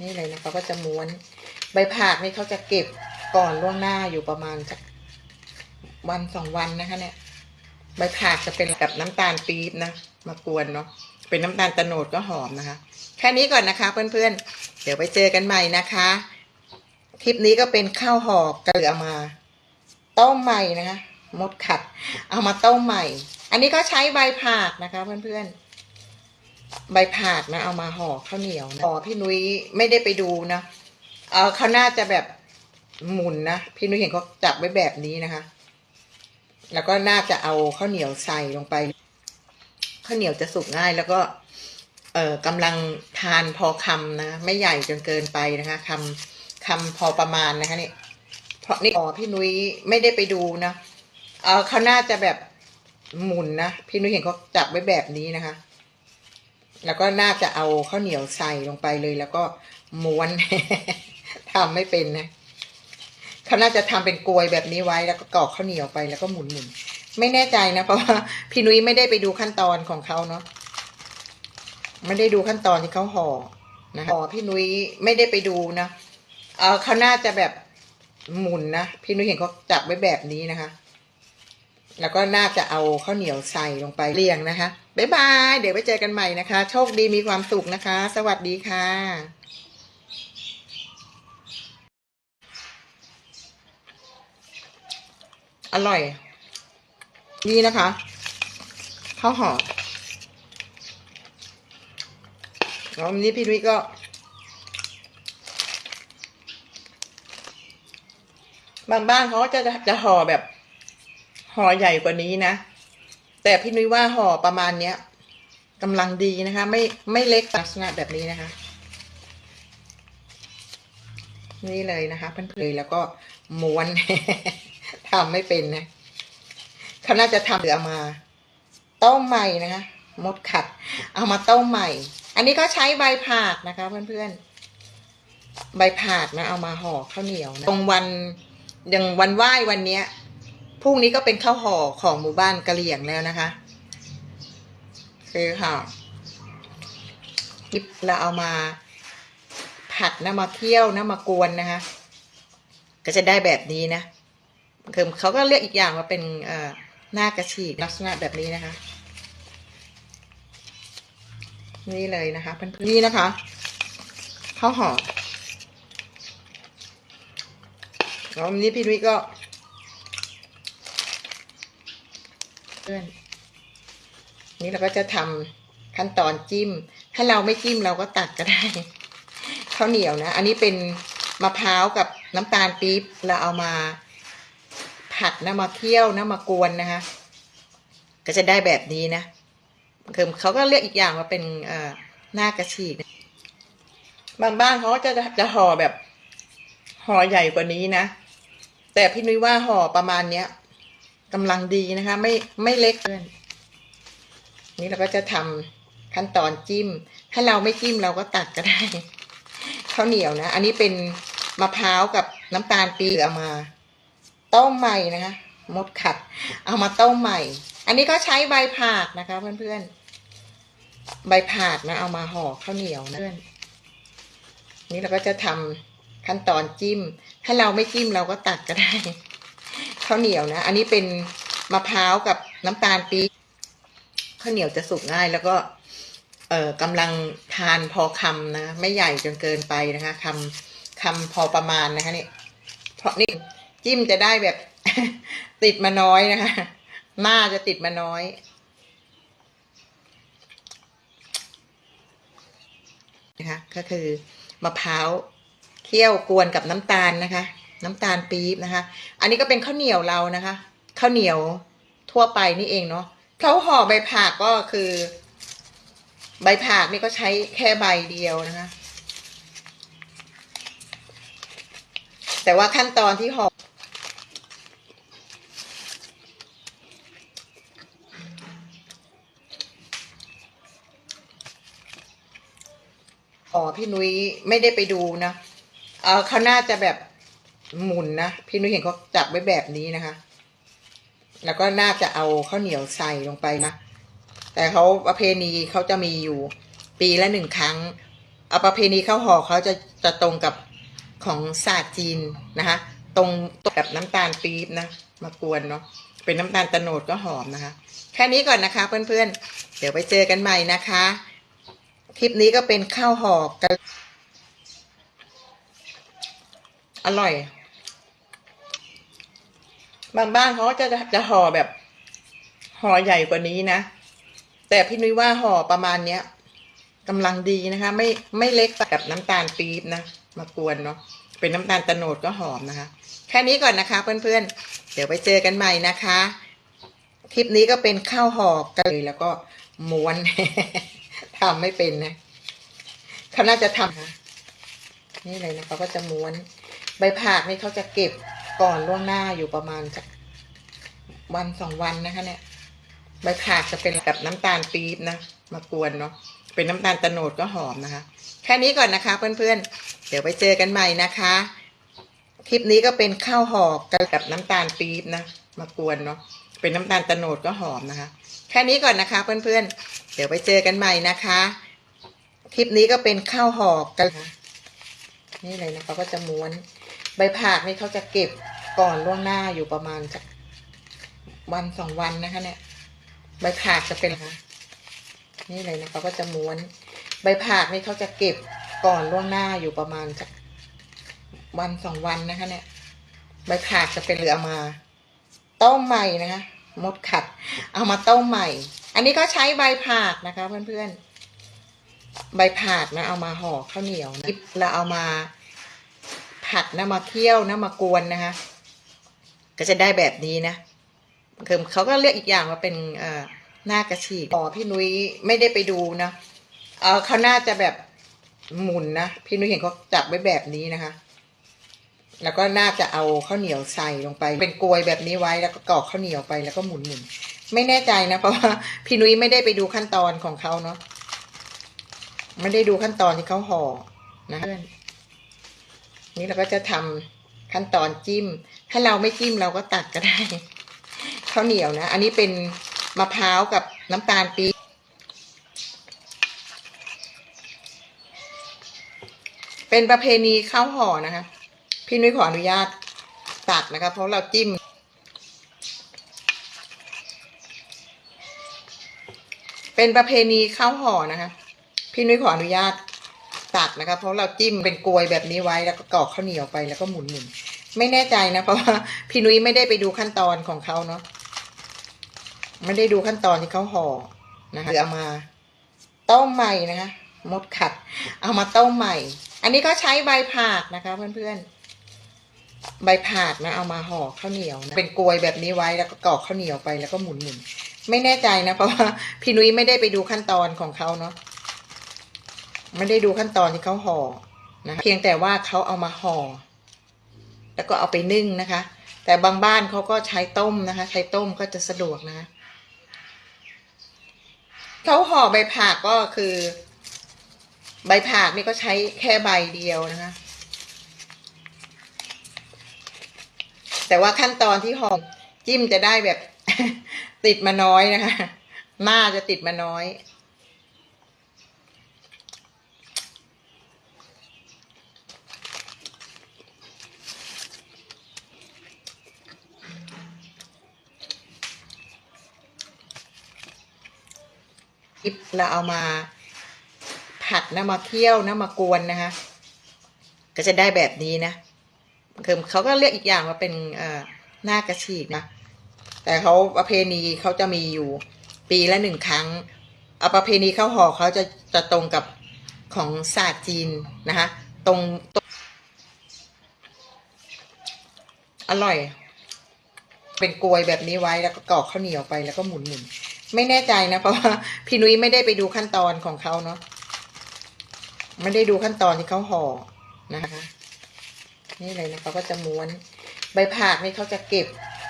นี่เลยนะเขาก็จะม้วน ใบผากนี่เขาจะเก็บก่อนล่วงหน้าอยู่ประมาณสักวันสองวันนะคะ เนี่ย ใบผากจะเป็นกับน้ำตาลปี๊บนะมากวนเนาะเป็นน้ำตาลตะโนดก็หอมนะคะ แค่นี้ก่อนนะคะ เพื่อนๆ เดี๋ยวไปเจอกันใหม่นะคะ คลิปนี้ก็เป็นข้าวห่อกระเหลือมา ต้มใหม่นะคะมดขัด เอามาต้มใหม่ อันนี้ก็ใช้ใบผากนะคะ เพื่อนๆ ใบผากนะ เอามาห่อข้าวเหนียวนะห่อพี่นุ้ยไม่ได้ไปดูนะเออเขาน่าจะแบบหมุนนะพี่นุ้ยเห็นเขาจับไว้แบบนี้นะคะ แล้วก็น่าจะเอาข้าวเหนียวใส่ลงไปข้าวเหนียวจะสุกง่าย แล้วก็ เออกำลังทานพอคำนะไม่ใหญ่จนเกินไปนะคะคำคำพอประมาณนะคะนี่เพราะนี่อ๋อพี่นุ้ยไม่ได้ไปดูนะเออเขาน่าจะแบบหมุนนะพี่นุ้ยเห็นเขาจับไว้แบบนี้นะคะ แล้วก็น่าจะเอาข้าวเหนียวใส่ลงไปเลย แล้วก็ม้วนทำไม่เป็นนะเขาน่าจะทำเป็นกลวยแบบนี้ไว้แล้วก็กรอกข้าวเหนียวไปแล้วก็หมุนหมุนๆไม่แน่ใจนะ เพราะว่าพี่นุ้ยไม่ได้ไปดูขั้นตอนของเขาเนาะไม่ได้ดูขั้นตอนที่เขาห่อนะคะห่อพี่นุ้ยไม่ได้ไปดูนะเออเขาน่าจะแบบหมุนนะพี่นุ้ยเห็นเขาจับไว้แบบนี้นะคะ แล้วก็น่าจะเอาข้าวเหนียวใส่ลงไปเรียงนะคะ บ๊ายบาย เดี๋ยวไปเจอกันใหม่นะคะ โชคดีมีความสุขนะคะ สวัสดีค่ะอร่อย นี่นะคะข้าวห่อแล้ววันนี้พี่นุ้ยก็ บางบ้านเขาก็จะจะห่อแบบ ห่อใหญ่กว่านี้นะ แต่พี่นุ้ยว่าห่อประมาณเนี้ยกำลังดีนะคะ ไม่ไม่เล็กลักษณะแบบนี้นะคะ นี่เลยนะคะเพื่อนๆเลยแล้วก็ม้วนทำไม่เป็นนะเขาน่าจะทำหรือเอามาต้มใหม่นะคะมดขัด เอามาต้มใหม่ อันนี้ก็ใช้ใบผากนะคะ เพื่อนๆใบผากนะเอามาห่อข้าวเหนียวนะตรงวันอย่างวันไหว้วันเนี้ย พรุ่งนี้ก็เป็นข้าวห่อของหมู่บ้านกะเหลี่ยงแล้วนะคะ คือค่ะยิบเราเอามาผัดนะมาเคี่ยวนะมากวนนะคะ ก็จะได้แบบนี้นะคือเขาก็เรียกอีกอย่างว่าเป็นเอ่อหน้ากระฉีกลักษณะแบบนี้นะคะ นี่เลยนะคะเพื่อนๆนี่นะคะข้าวห่อแล้ววันนี้พี่นุ้ยก็ พื่อนนี่เราก็จะทำขั้นตอนจิ้ม ถ้าเราไม่จิ้มเราก็ตัดก็ได้ข้าวเหนียวนะ อันนี้เป็นมะพร้าวกับน้ำตาลปี๊บเราเอามาผัดนะมาเคี่ยวนะมากวนนะคะ ก็จะได้แบบนี้นะคือเขาก็เรียกอีกอย่างว่าเป็นเอ่อหน้ากระฉีกบางบ้านเขาก็จะจะห่อแบบห่อใหญ่กว่านี้นะ แต่พี่นุ้ยว่าห่อประมาณเนี้ย กำลังดีนะคะ ไม่ไม่เล็กเกินนี่เราก็จะทำขั้นตอนจิ้ม ถ้าเราไม่จิ้มเราก็ตัดก็ได้ข้าวเหนียวนะ อันนี้เป็นมะพร้าวกับน้ำตาลปีเอามา ต้มใหม่นะคะมดขัด เอามาต้มใหม่ อันนี้ก็ใช้ใบผากนะคะ เพื่อนๆ ใบผากนะ เอามาห่อข้าวเหนียวนะเพื่อนนี่เราก็จะทำขั้นตอนจิ้ม ถ้าเราไม่จิ้มเราก็ตัดก็ได้ ข้าวเหนียวนะ อันนี้เป็นมะพร้าวกับน้ำตาลปี๊บข้าวเหนียวจะสุกง่าย แล้วก็ เอ่อกำลังทานพอคำนะ ไม่ใหญ่จนเกินไปนะคะคำคำพอประมาณนะคะนี่เพราะนี่จิ้มจะได้แบบ ติดมาน้อยนะคะ หน้าจะติดมาน้อยนะคะก็คือมะพร้าวเคี่ยวกวนกับน้ำตาลนะคะ น้ำตาลปี๊บนะคะ อันนี้ก็เป็นข้าวเหนียวเรานะคะ ข้าวเหนียวทั่วไปนี่เองเนาะเขาห่อใบผักก็คือ ใบผักนี่ก็ใช้แค่ใบเดียวนะคะ แต่ว่าขั้นตอนที่ห่ออ๋อพี่นุ้ยไม่ได้ไปดูนะ เออเขาน่าจะแบบ หมุนนะ พี่นุ้ยเห็นเขาจับไว้แบบนี้นะคะ แล้วก็น่าจะเอาข้าวเหนียวใส่ลงไปนะ แต่เขาประเพณีเขาจะมีอยู่ปีละหนึ่งครั้ง เอาประเพณีข้าวห่อเขาจะจะตรงกับของศาสตร์จีนนะคะ ตรงตรงกับน้ำตาลปี๊บนะ มากวนเนาะ เป็นน้ำตาลตะโนดก็หอมนะคะ แค่นี้ก่อนนะคะเพื่อนๆ เดี๋ยวไปเจอกันใหม่นะคะ คลิปนี้ก็เป็นข้าวห่อกัน อร่อย บางบ้านเขาก็จะจะห่อแบบห่อใหญ่กว่านี้นะ แต่พี่นุ้ยว่าห่อประมาณเนี้ยกำลังดีนะคะ ไม่ไม่เล็กแบบน้ำตาลปี๊บนะมากวนเนาะเป็นน้ำตาลตะโนดก็หอมนะคะ แค่นี้ก่อนนะคะเพื่อนๆ เดี๋ยวไปเจอกันใหม่นะคะ คลิปนี้ก็เป็นข้าวห่อกันเลยแล้วก็ม้วนทำไม่เป็นนะเขาน่าจะทำนะนี่เลยนะเขาก็จะม้วน ใบผักนี่เขาจะเก็บ ก่อนล่วงหน้าอยู่ประมาณสักวันสองวันนะคะ เนี่ยใบผักจะเป็นแบบน้ำตาลปี๊บนะมากวนเนาะเป็นน้ำตาลตะโนดก็หอมนะคะ แค่นี้ก่อนนะคะ เพื่อนๆ เดี๋ยวไปเจอกันใหม่นะคะ คลิปนี้ก็เป็นข้าวห่อกันกับน้ำตาลปี๊บนะมากวนเนาะเป็นน้ำตาลตะโนดก็หอมนะคะ แค่นี้ก่อนนะคะ เพื่อนๆ เดี๋ยวไปเจอกันใหม่นะคะ คลิปนี้ก็เป็นข้าวห่อกันนะคะนี่เลยนะเขาก็จะม้วน ใบผักนี่เขาจะเก็บก่อนล่วงหน้าอยู่ประมาณสักวันสองวันนะคะ เนี่ย ใบผักจะเป็นนะคะนี่เลยนะเขาก็จะม้วน ใบผักนี่เขาจะเก็บก่อนล่วงหน้าอยู่ประมาณสักวันสองวันนะคะ เนี่ย ใบผักจะเป็นเหลือมาต้มใหม่นะคะมดขัด เอามาต้มใหม่ อันนี้ก็ใช้ใบผักนะคะ เพื่อนๆใบผักนะ เอามาห่อข้าวเหนียวนะแล้วเอามา ผัดนะมาเคี่ยวนะมากวนนะคะ ก็จะได้แบบนี้นะคือเขาก็เรียกอีกอย่างว่าเป็นเอ่อหน้ากระฉีกอ๋อพี่นุ้ยไม่ได้ไปดูนะเออเขาน่าจะแบบหมุนนะพี่นุ้ยเห็นเขาจับไว้แบบนี้นะคะ แล้วก็น่าจะเอาข้าวเหนียวใส่ลงไป เป็นกลวยแบบนี้ไว้แล้วก็กรอกข้าวเหนียวไปแล้วก็หมุนหมุนไม่แน่ใจนะเพราะว่าพี่นุ้ยไม่ได้ไปดูขั้นตอนของเขาเนาะไม่ได้ดูขั้นตอนที่เขาห่อนะเพื่อน นี่เราก็จะทำขั้นตอนจิ้ม ถ้าเราไม่จิ้มเราก็ตัดก็ได้ข้าวเหนียวนะ อันนี้เป็นมะพร้าวกับน้ำตาลปี๊บเป็นประเพณีข้าวห่อนะคะ พี่นุ้ยขออนุญาตตัดนะคะ เพราะเราจิ้ม เป็นประเพณีข้าวห่อนะคะ พี่นุ้ยขออนุญาต ตัดนะคะเพราะเราจิ้มเป็นกลวยแบบนี้ไว้แล้วก็กรอกข้าวเหนียวไปแล้วก็หมุนหมุนไม่แน่ใจนะ เพราะว่าพี่นุ้ยไม่ได้ไปดูขั้นตอนของเขาเนาะไม่ได้ดูขั้นตอนที่เขาห่อนะคะเอามาต้มใหม่นะคะมดขัด เอามาต้มใหม่ อันนี้ก็ใช้ใบผักนะคะเพื่อนๆใบผักนะเอามาห่อข้าวเหนียวนะเป็นกลวยแบบนี้ไว้แล้วก็กรอกข้าวเหนียวไปแล้วก็หมุนหมุนไม่แน่ใจนะ เพราะว่าพี่นุ้ยไม่ได้ไปดูขั้นตอนของเขาเนาะ ไม่ได้ดูขั้นตอนที่เขาห่อนะคะเพียงแต่ว่าเขาเอามาห่อแล้วก็เอาไปนึ่งนะคะ แต่บางบ้านเขาก็ใช้ต้มนะคะ ใช้ต้มก็จะสะดวกนะคะเขาห่อใบผักก็คือ ใบผักนี่ก็ใช้แค่ใบเดียวนะคะ แต่ว่าขั้นตอนที่ห่อจิ้มจะได้แบบ ติดมาน้อยนะคะ หน้าจะติดมาน้อย อิบเราเอามาผัดนะมาเคี่ยวนะมากวนนะคะ ก็จะได้แบบนี้นะคือเขาก็เรียกอีกอย่างว่าเป็นเอ่อหน้ากระฉีกนะแต่เขาประเพณีเขาจะมีอยู่ปีละหนึ่งครั้งเอาประเพณีข้าวห่อเขาจะจะตรงกับของศาสตร์จีนนะคะตรงตรงอร่อย เป็นกลวยแบบนี้ไว้แล้วก็กรอกข้าวเหนียวไปแล้วก็หมุนหมุน ไม่แน่ใจนะเพราะว่าพี่นุ้ยไม่ได้ไปดูขั้นตอนของเขาเนาะไม่ได้ดูขั้นตอนที่เขาห่อนะคะ นี่เลยนะเขาก็จะม้วน ใบผักนี่เขาจะเก็บ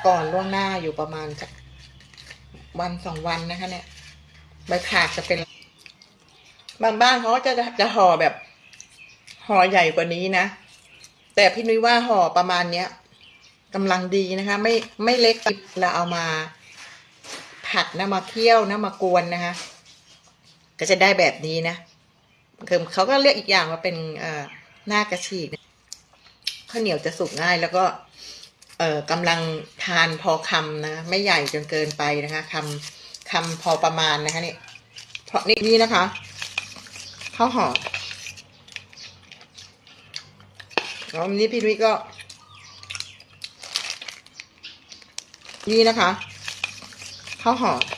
ก่อนล่วงหน้าอยู่ประมาณสักวันสองวันนะคะ เนี่ย ใบผักจะเป็น บางบ้านเขาก็จะจะห่อแบบห่อใหญ่กว่านี้นะแต่พี่นุ้ยว่าห่อประมาณเนี้ยกำลังดีนะคะ ไม่ไม่เล็กแล้วเอามา ผัดนะมาเคี่ยวนะมากวนนะคะ ก็จะได้แบบนี้นะคือเขาก็เรียกอีกอย่างว่าเป็นเอ่อหน้ากระฉีกข้าวเหนียวจะสุกง่ายแล้วก็ เอ่อกำลังทานพอคำนะไม่ใหญ่จนเกินไปนะคะคำคำพอประมาณนะคะนี่เพราะนี่นี่นะคะข้าวหอมแล้ววันนี้พี่นุ้ยก็ นี่นะคะ ข้าวหอม